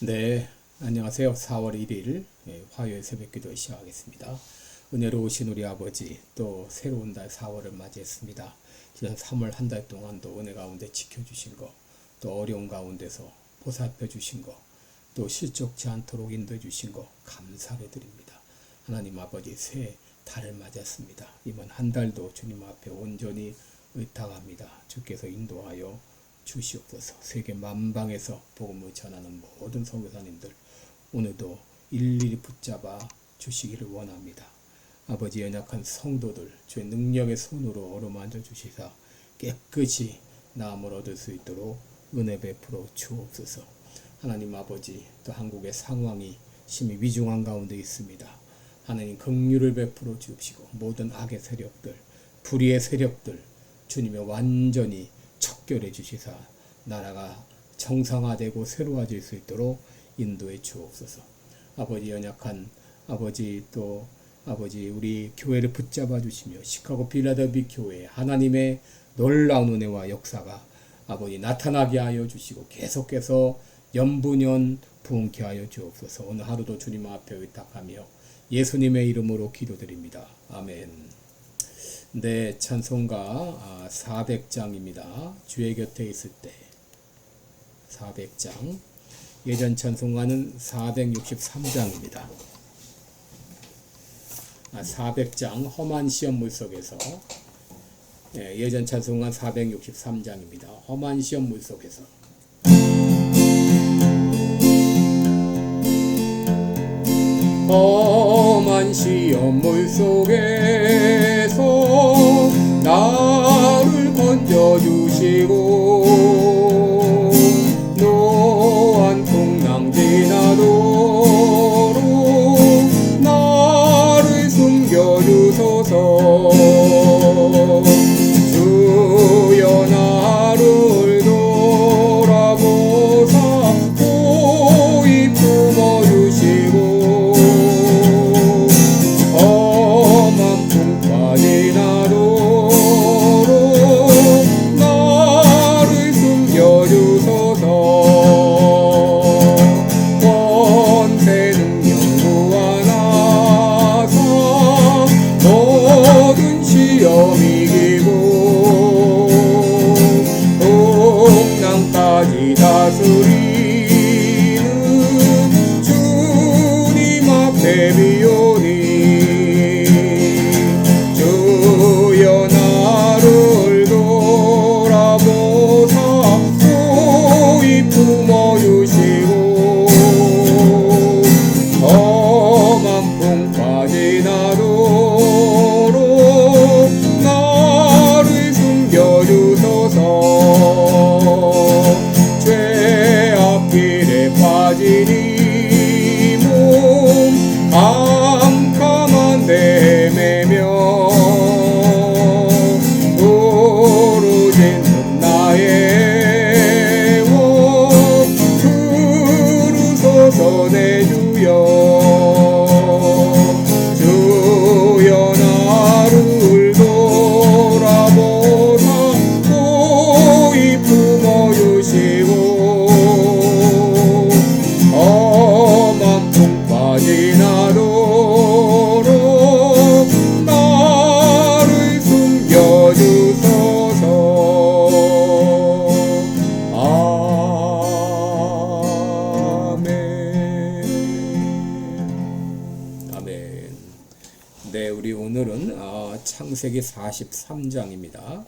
네, 안녕하세요. 4월 1일 예, 화요일 새벽 기도 시작하겠습니다. 은혜로우신 우리 아버지 또 새로운 달 4월을 맞이했습니다. 지난 3월 한 달 동안도 은혜 가운데 지켜주신 거, 또 어려운 가운데서 보살펴 주신 거, 또 실족치 않도록 인도해 주신 거 감사를 드립니다. 하나님 아버지 새 달을 맞았습니다. 이번 한 달도 주님 앞에 온전히 의탁합니다. 주께서 인도하여 주시옵소서. 세계 만방에서 복음을 전하는 모든 선교사님들 오늘도 일일이 붙잡아 주시기를 원합니다. 아버지 연약한 성도들 주의 능력의 손으로 어루만져 주시사 깨끗이 나음을 얻을 수 있도록 은혜 베풀어 주옵소서. 하나님 아버지 또 한국의 상황이 심히 위중한 가운데 있습니다. 하나님 긍휼을 베풀어 주옵시고 모든 악의 세력들 불의의 세력들 주님의 완전히 척결해 주시사 나라가 정상화되고 새로워질 수 있도록 인도해 주옵소서. 아버지 연약한 아버지 또 아버지 우리 교회를 붙잡아 주시며 시카고 빌라델비 교회 하나님의 놀라운 은혜와 역사가 아버지 나타나게 하여 주시고 계속해서 연분연 부흥케 하여 주옵소서. 오늘 하루도 주님 앞에 의탁하며 예수님의 이름으로 기도드립니다. 아멘. 네, 찬송가 400장입니다. 주의 곁에 있을 때 400장. 예전 찬송가는 463장입니다. 400장 험한 시험물 속에서 예, 예전 찬송가 463장입니다. 험한 시험물 속에서 험한 시험물 속에 주시고 오늘은 어, 창세기 43장입니다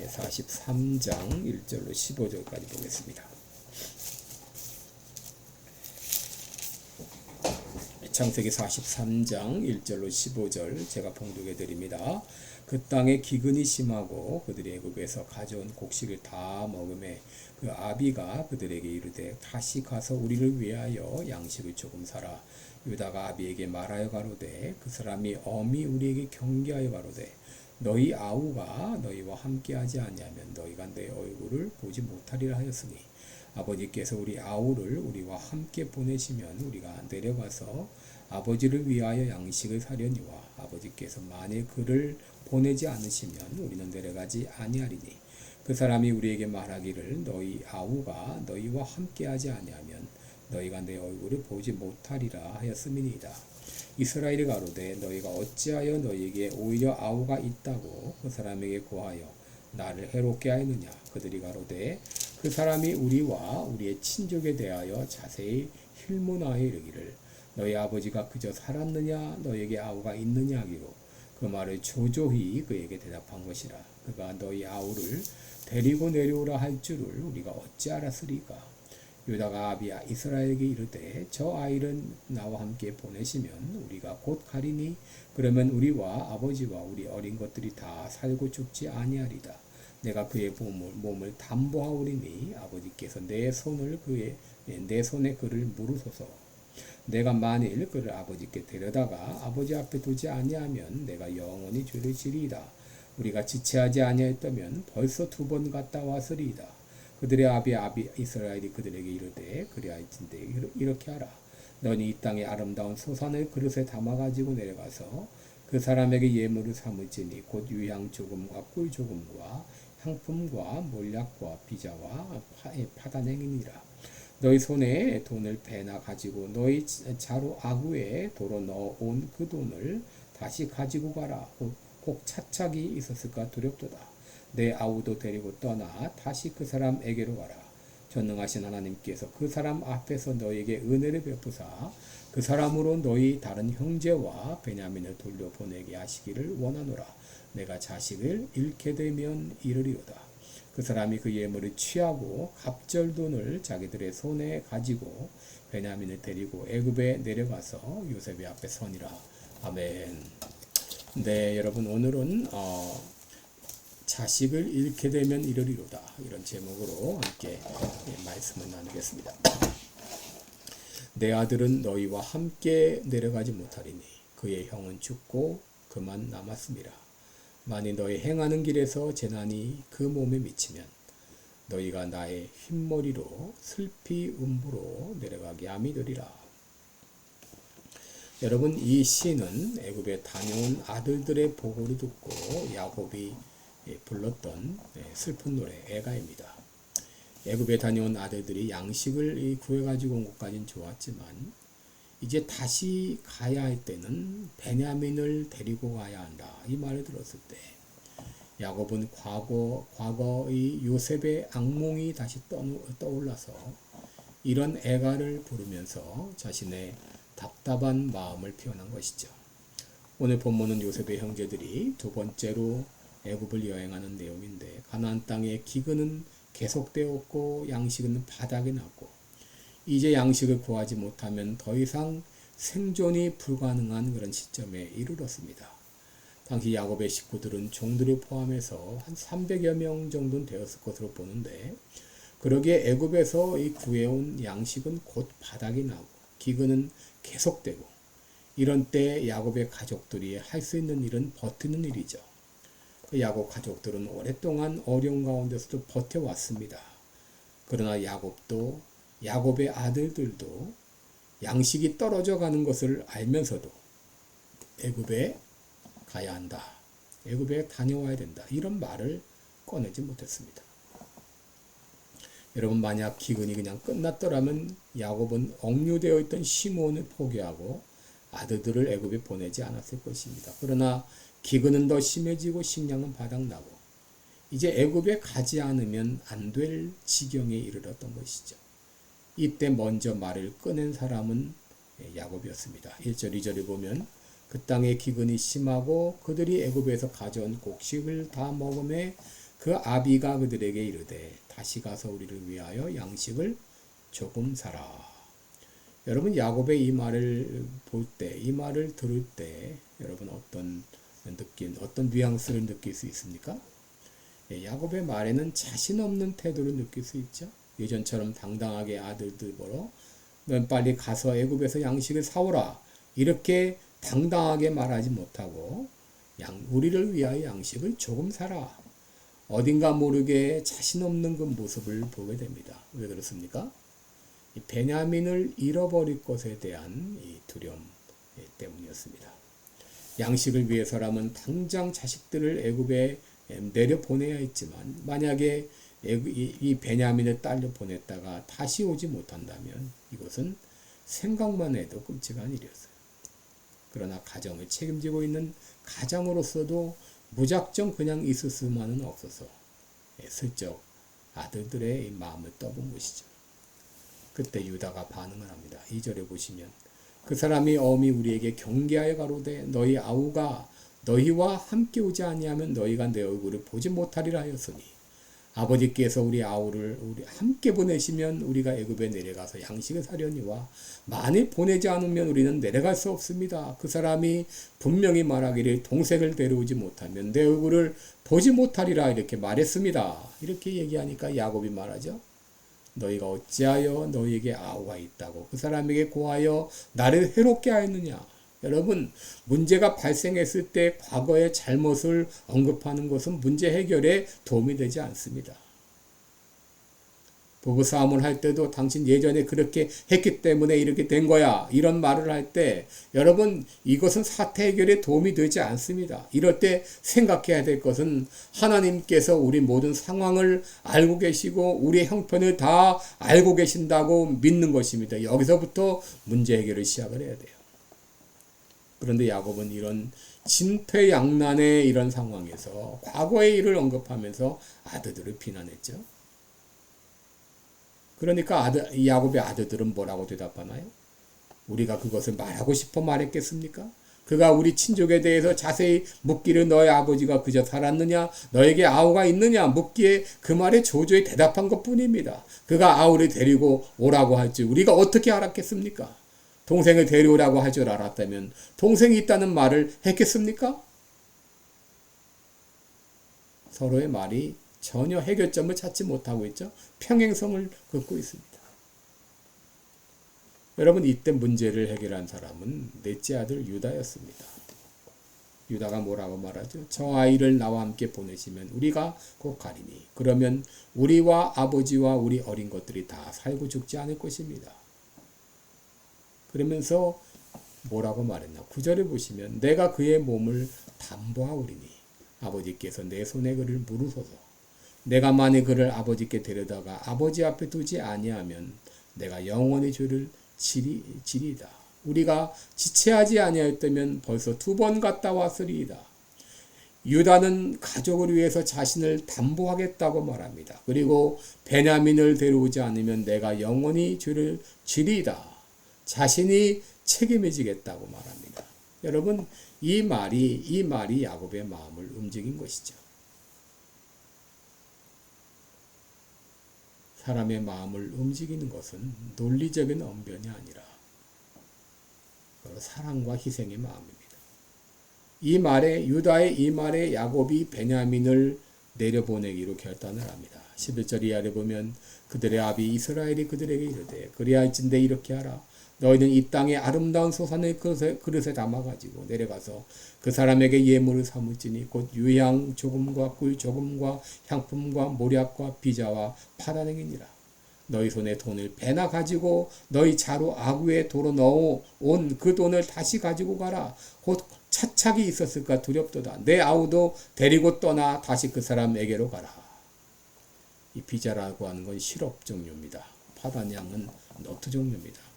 43장 1절로 15절까지 보겠습니다 창세기 43장 1절로 15절 제가 봉독해 드립니다. 그 땅에 기근이 심하고 그들이 애굽에서 가져온 곡식을 다 먹음에 그 아비가 그들에게 이르되 다시 가서 우리를 위하여 양식을 조금 사라. 유다가 아비에게 말하여 가로되 그 사람이 엄히 우리에게 경계하여 가로되 너희 아우가 너희와 함께하지 아니하면 너희가 내 얼굴을 보지 못하리라 하였으니 아버지께서 우리 아우를 우리와 함께 보내시면 우리가 내려가서 아버지를 위하여 양식을 사려니와 아버지께서 만일 그를 보내지 않으시면 우리는 내려가지 아니하리니 그 사람이 우리에게 말하기를 너희 아우가 너희와 함께하지 아니하면 너희가 내 얼굴을 보지 못하리라 하였음이니이다. 이스라엘이 가로되 너희가 어찌하여 너희에게 오히려 아우가 있다고 그 사람에게 고하여 나를 해롭게 하였느냐? 그들이 가로되 그 사람이 우리와 우리의 친족에 대하여 자세히 힐문하여 이르기를 너희 아버지가 그저 살았느냐? 너에게 아우가 있느냐? 하기로 그 말을 조조히 그에게 대답한 것이라. 그가 너희 아우를 데리고 내려오라 할 줄을 우리가 어찌 알았으리까 유다가 아비야 이스라엘에게 이르되 저 아이를 나와 함께 보내시면 우리가 곧 가리니 그러면 우리와 아버지와 우리 어린 것들이 다 살고 죽지 아니하리다 내가 그의 몸을, 몸을 담보하오리니 아버지께서 내 손을 그의 내 손에 그를 물으소서 내가 만일 그를 아버지께 데려다가 아버지 앞에 두지 아니하면 내가 영원히 죄를 지리이다. 우리가 지체하지 아니하였다면 벌써 두 번 갔다 왔으리이다. 그들의 아비 아비 이스라엘이 그들에게 이르되 그리하였는데 이렇게 하라. 너니 이 땅의 아름다운 소산을 그릇에 담아 가지고 내려가서 그 사람에게 예물을 삼을지니 곧 유향 조금과 꿀 조금과 향품과 몰약과 비자와 파, 파단행이니라. 너희 손에 돈을 배나 가지고 너희 자루 아구에 도로 넣어온 그 돈을 다시 가지고 가라. 꼭 차착이 있었을까 두렵도다. 내 아우도 데리고 떠나 다시 그 사람에게로 가라. 전능하신 하나님께서 그 사람 앞에서 너에게 은혜를 베푸사 그 사람으로 너희 다른 형제와 베냐민을 돌려보내게 하시기를 원하노라. 내가 자식을 잃게 되면 이르리로다. 그 사람이 그 예물을 취하고 갑절돈을 자기들의 손에 가지고 베냐민을 데리고 애굽에 내려가서 요셉의 앞에 서니라. 아멘. 네, 여러분 오늘은 어, 자식을 잃게 되면 이르리로다 이런 제목으로 함께 말씀을 나누겠습니다. 내 아들은 너희와 함께 내려가지 못하리니 그의 형은 죽고 그만 남았습니다. 만일 너희 행하는 길에서 재난이 그 몸에 미치면 너희가 나의 흰머리로 슬피 음부로 내려가게 함이 되리라. 여러분 이 시는 애굽에 다녀온 아들들의 보고를 듣고 야곱이 불렀던 네, 슬픈 노래 애가입니다. 애굽에 다녀온 아들들이 양식을 구해 가지고 온 것까지는 좋았지만 이제 다시 가야 할 때는 베냐민을 데리고 가야 한다. 이 말을 들었을 때 야곱은 과거 과거의 요셉의 악몽이 다시 떠올라서 이런 애가를 부르면서 자신의 답답한 마음을 표현한 것이죠. 오늘 본문은 요셉의 형제들이 두 번째로 애굽을 여행하는 내용인데 가나안 땅의 기근은 계속되었고 양식은 바닥에 났고 이제 양식을 구하지 못하면 더 이상 생존이 불가능한 그런 시점에 이르렀습니다. 당시 야곱의 식구들은 종들을 포함해서 한 300여 명 정도는 되었을 것으로 보는데 그러기에 애굽에서 이 구해온 양식은 곧 바닥이 나고 기근은 계속되고 이런 때 야곱의 가족들이 할 수 있는 일은 버티는 일이죠. 그 야곱 가족들은 오랫동안 어려운 가운데서도 버텨왔습니다. 그러나 야곱도 야곱의 아들들도 양식이 떨어져 가는 것을 알면서도 애굽에 가야 한다. 애굽에 다녀와야 된다. 이런 말을 꺼내지 못했습니다. 여러분 만약 기근이 그냥 끝났더라면 야곱은 억류되어 있던 시몬을 포기하고 아들들을 애굽에 보내지 않았을 것입니다. 그러나 기근은 더 심해지고 식량은 바닥나고 이제 애굽에 가지 않으면 안 될 지경에 이르렀던 것이죠. 이때 먼저 말을 꺼낸 사람은 야곱이었습니다. 1절 2절에 보면 그 땅의 기근이 심하고 그들이 애굽에서 가져온 곡식을 다 먹음에 그 아비가 그들에게 이르되 다시 가서 우리를 위하여 양식을 조금 사라. 여러분 야곱의 이 말을 볼 때, 이 말을 들을 때 여러분 어떤 느낌, 어떤 뉘앙스를 느낄 수 있습니까? 예, 야곱의 말에는 자신 없는 태도를 느낄 수 있죠. 예전처럼 당당하게 아들들 보러 넌 빨리 가서 애굽에서 양식을 사오라 이렇게 당당하게 말하지 못하고 양 우리를 위하여 양식을 조금 사라 어딘가 모르게 자신 없는 그 모습을 보게 됩니다. 왜 그렇습니까? 베냐민을 잃어버릴 것에 대한 두려움 때문이었습니다. 양식을 위해서라면 당장 자식들을 애굽에 내려 보내야 했지만 만약에 이, 이 베냐민을 딸려 보냈다가 다시 오지 못한다면 이것은 생각만 해도 끔찍한 일이었어요. 그러나 가정을 책임지고 있는 가장으로서도 무작정 그냥 있을 수만은 없어서 예, 슬쩍 아들들의 이 마음을 떠본 것이죠. 그때 유다가 반응을 합니다. 2절에 보시면 그 사람이 어미 우리에게 경계하여 가로되 너희 아우가 너희와 함께 오지 아니하면 너희가 내 얼굴을 보지 못하리라 하였으니 아버지께서 우리 아우를 우리 함께 보내시면 우리가 애굽에 내려가서 양식을 사려니와 만일 보내지 않으면 우리는 내려갈 수 없습니다. 그 사람이 분명히 말하기를 동생을 데려오지 못하면 내 얼굴을 보지 못하리라 이렇게 말했습니다. 이렇게 얘기하니까 야곱이 말하죠. 너희가 어찌하여 너희에게 아우가 있다고 그 사람에게 고하여 나를 해롭게 하였느냐? 여러분, 문제가 발생했을 때 과거의 잘못을 언급하는 것은 문제 해결에 도움이 되지 않습니다. 부부 싸움을 할 때도 당신 예전에 그렇게 했기 때문에 이렇게 된 거야. 이런 말을 할 때 여러분 이것은 사태 해결에 도움이 되지 않습니다. 이럴 때 생각해야 될 것은 하나님께서 우리 모든 상황을 알고 계시고 우리의 형편을 다 알고 계신다고 믿는 것입니다. 여기서부터 문제 해결을 시작을 해야 돼요. 그런데 야곱은 이런 진퇴양난의 이런 상황에서 과거의 일을 언급하면서 아들들을 비난했죠. 그러니까 아들, 이 야곱의 아들들은 뭐라고 대답하나요? 우리가 그것을 말하고 싶어 말했겠습니까? 그가 우리 친족에 대해서 자세히 묻기를 너의 아버지가 그저 살았느냐? 너에게 아우가 있느냐? 묻기에 그 말에 조조히 대답한 것 뿐입니다. 그가 아우를 데리고 오라고 할지 우리가 어떻게 알았겠습니까? 동생을 데려오라고 할 줄 알았다면 동생이 있다는 말을 했겠습니까? 서로의 말이 전혀 해결점을 찾지 못하고 있죠. 평행성을 긋고 있습니다. 여러분 이때 문제를 해결한 사람은 넷째 아들 유다였습니다. 유다가 뭐라고 말하죠? 저 아이를 나와 함께 보내시면 우리가 곧 가리니 그러면 우리와 아버지와 우리 어린 것들이 다 살고 죽지 않을 것입니다. 그러면서 뭐라고 말했나? 구절에 보시면 내가 그의 몸을 담보하오리니 아버지께서 내 손에 그를 물으소서 내가 만일 그를 아버지께 데려다가 아버지 앞에 두지 아니하면 내가 영원히 죄를 지리, 지리이다. 우리가 지체하지 아니하였다면 벌써 두 번 갔다 왔으리이다. 유다는 가족을 위해서 자신을 담보하겠다고 말합니다. 그리고 베냐민을 데려오지 않으면 내가 영원히 죄를 지리이다. 자신이 책임을 지겠다고 말합니다. 여러분 이 말이 이 말이 야곱의 마음을 움직인 것이죠. 사람의 마음을 움직이는 것은 논리적인 언변이 아니라 바로 사랑과 희생의 마음입니다. 이 말에 유다의 이 말에 야곱이 베냐민을 내려보내기로 결단을 합니다. 11절 이하를 보면 그들의 아비 이스라엘이 그들에게 이르되 그리할진대 이렇게 하라 너희는 이 땅의 아름다운 소산을 그릇에, 그릇에 담아가지고 내려가서 그 사람에게 예물을 삼을지니 곧 유향 조금과 꿀 조금과 향품과 모략과 비자와 파단행이니라. 너희 손에 돈을 배나 가지고 너희 자루 아구에 도로 넣어 온 그 돈을 다시 가지고 가라. 곧 차착이 있었을까 두렵도다. 내 아우도 데리고 떠나 다시 그 사람에게로 가라. 이 비자라고 하는 건 시럽 종류입니다. 파단향은 너트 종류입니다.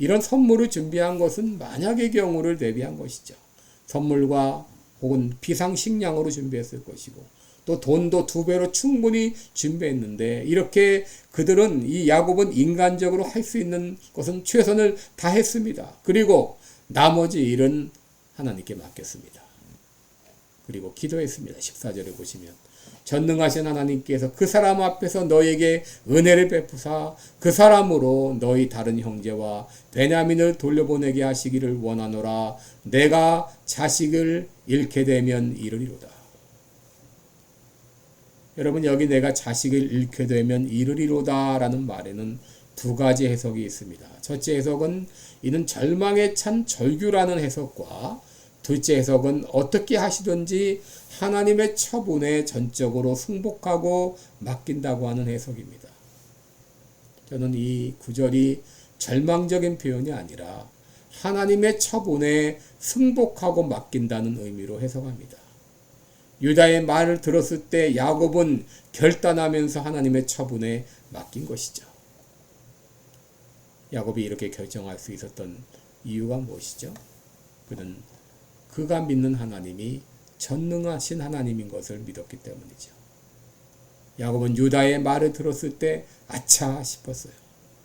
이런 선물을 준비한 것은 만약의 경우를 대비한 것이죠. 선물과 혹은 비상식량으로 준비했을 것이고 또 돈도 두 배로 충분히 준비했는데 이렇게 그들은 이 야곱은 인간적으로 할 수 있는 것은 최선을 다했습니다. 그리고 나머지 일은 하나님께 맡겼습니다. 그리고 기도했습니다. 14절에 보시면 전능하신 하나님께서 그 사람 앞에서 너에게 은혜를 베푸사 그 사람으로 너희 다른 형제와 베냐민을 돌려보내게 하시기를 원하노라 내가 자식을 잃게 되면 이르리로다. 여러분 여기 내가 자식을 잃게 되면 이르리로다라는 말에는 두 가지 해석이 있습니다. 첫째 해석은 이는 절망에 찬 절규라는 해석과 둘째 해석은 어떻게 하시든지 하나님의 처분에 전적으로 승복하고 맡긴다고 하는 해석입니다. 저는 이 구절이 절망적인 표현이 아니라 하나님의 처분에 승복하고 맡긴다는 의미로 해석합니다. 유다의 말을 들었을 때 야곱은 결단하면서 하나님의 처분에 맡긴 것이죠. 야곱이 이렇게 결정할 수 있었던 이유가 무엇이죠? 그는 그가 믿는 하나님이 전능하신 하나님인 것을 믿었기 때문이죠. 야곱은 유다의 말을 들었을 때 아차 싶었어요.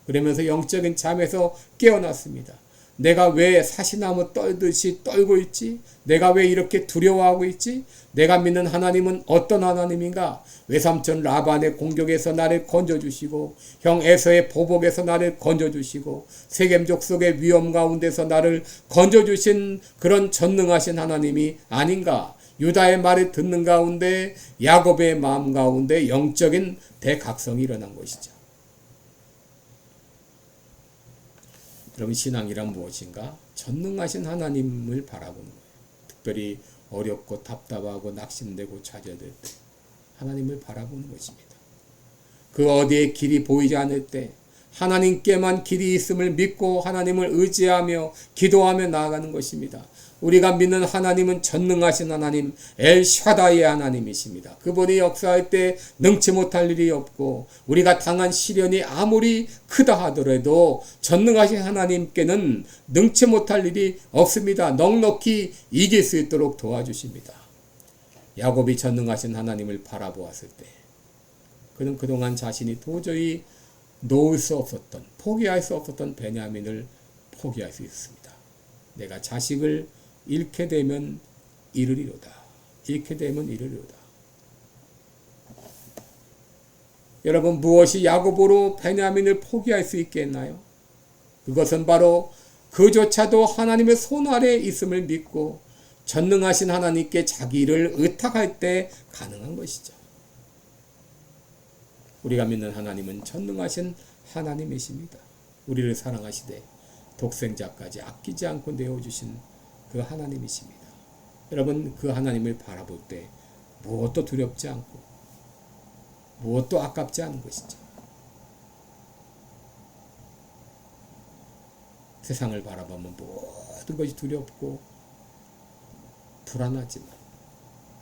그러면서 영적인 잠에서 깨어났습니다. 내가 왜 사시나무 떨듯이 떨고 있지? 내가 왜 이렇게 두려워하고 있지? 내가 믿는 하나님은 어떤 하나님인가? 외삼촌 라반의 공격에서 나를 건져주시고 형 에서의 보복에서 나를 건져주시고 세겜족 속의 위험 가운데서 나를 건져주신 그런 전능하신 하나님이 아닌가? 유다의 말을 듣는 가운데 야곱의 마음 가운데 영적인 대각성이 일어난 것이죠. 여러분 신앙이란 무엇인가? 전능하신 하나님을 바라보는 거예요. 특별히 어렵고 답답하고 낙심되고 좌절될 때 하나님을 바라보는 것입니다. 그 어디에 길이 보이지 않을 때 하나님께만 길이 있음을 믿고 하나님을 의지하며 기도하며 나아가는 것입니다. 우리가 믿는 하나님은 전능하신 하나님, 엘샤다의 하나님이십니다. 그분이 역사할 때 능치 못할 일이 없고 우리가 당한 시련이 아무리 크다 하더라도 전능하신 하나님께는 능치 못할 일이 없습니다. 넉넉히 이길 수 있도록 도와주십니다. 야곱이 전능하신 하나님을 바라보았을 때 그는 그동안 자신이 도저히 놓을 수 없었던 포기할 수 없었던 베냐민을 포기할 수 있습니다. 내가 자식을 잃게 되면 이르리로다. 잃게 되면 이르리로다. 여러분 무엇이 야곱으로 베냐민을 포기할 수 있겠나요? 그것은 바로 그조차도 하나님의 손 아래 있음을 믿고 전능하신 하나님께 자기를 의탁할 때 가능한 것이죠. 우리가 믿는 하나님은 전능하신 하나님이십니다. 우리를 사랑하시되 독생자까지 아끼지 않고 내어주신 그 하나님이십니다. 여러분 그 하나님을 바라볼 때 무엇도 두렵지 않고 무엇도 아깝지 않은 것이죠. 세상을 바라보면 모든 것이 두렵고 불안하지만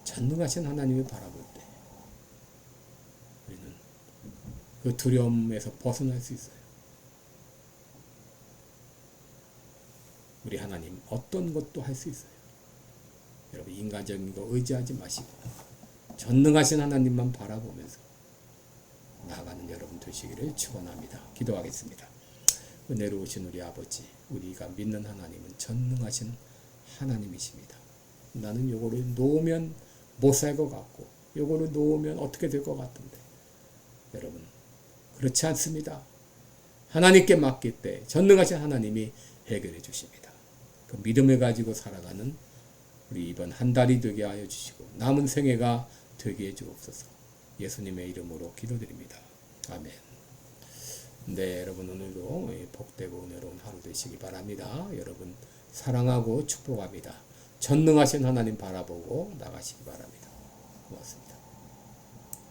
전능하신 하나님을 바라볼 때 우리는 그 두려움에서 벗어날 수 있어요. 우리 하나님 어떤 것도 할 수 있어요. 여러분 인간적인 거 의지하지 마시고 전능하신 하나님만 바라보면서 나아가는 여러분 되시기를 축원합니다. 기도하겠습니다. 은혜로우신 우리 아버지, 우리가 믿는 하나님은 전능하신 하나님이십니다. 나는 요거를 놓으면 못 살 것 같고 요거를 놓으면 어떻게 될 것 같은데 여러분 그렇지 않습니다. 하나님께 맡길 때 전능하신 하나님이 해결해 주십니다. 그 믿음을 가지고 살아가는 우리 이번 한 달이 되게 하여 주시고 남은 생애가 되게 해 주옵소서. 예수님의 이름으로 기도드립니다. 아멘. 네, 여러분 오늘도 복되고 은혜로운 하루 되시기 바랍니다. 여러분 사랑하고 축복합니다. 전능하신 하나님 바라보고 나가시기 바랍니다. 고맙습니다.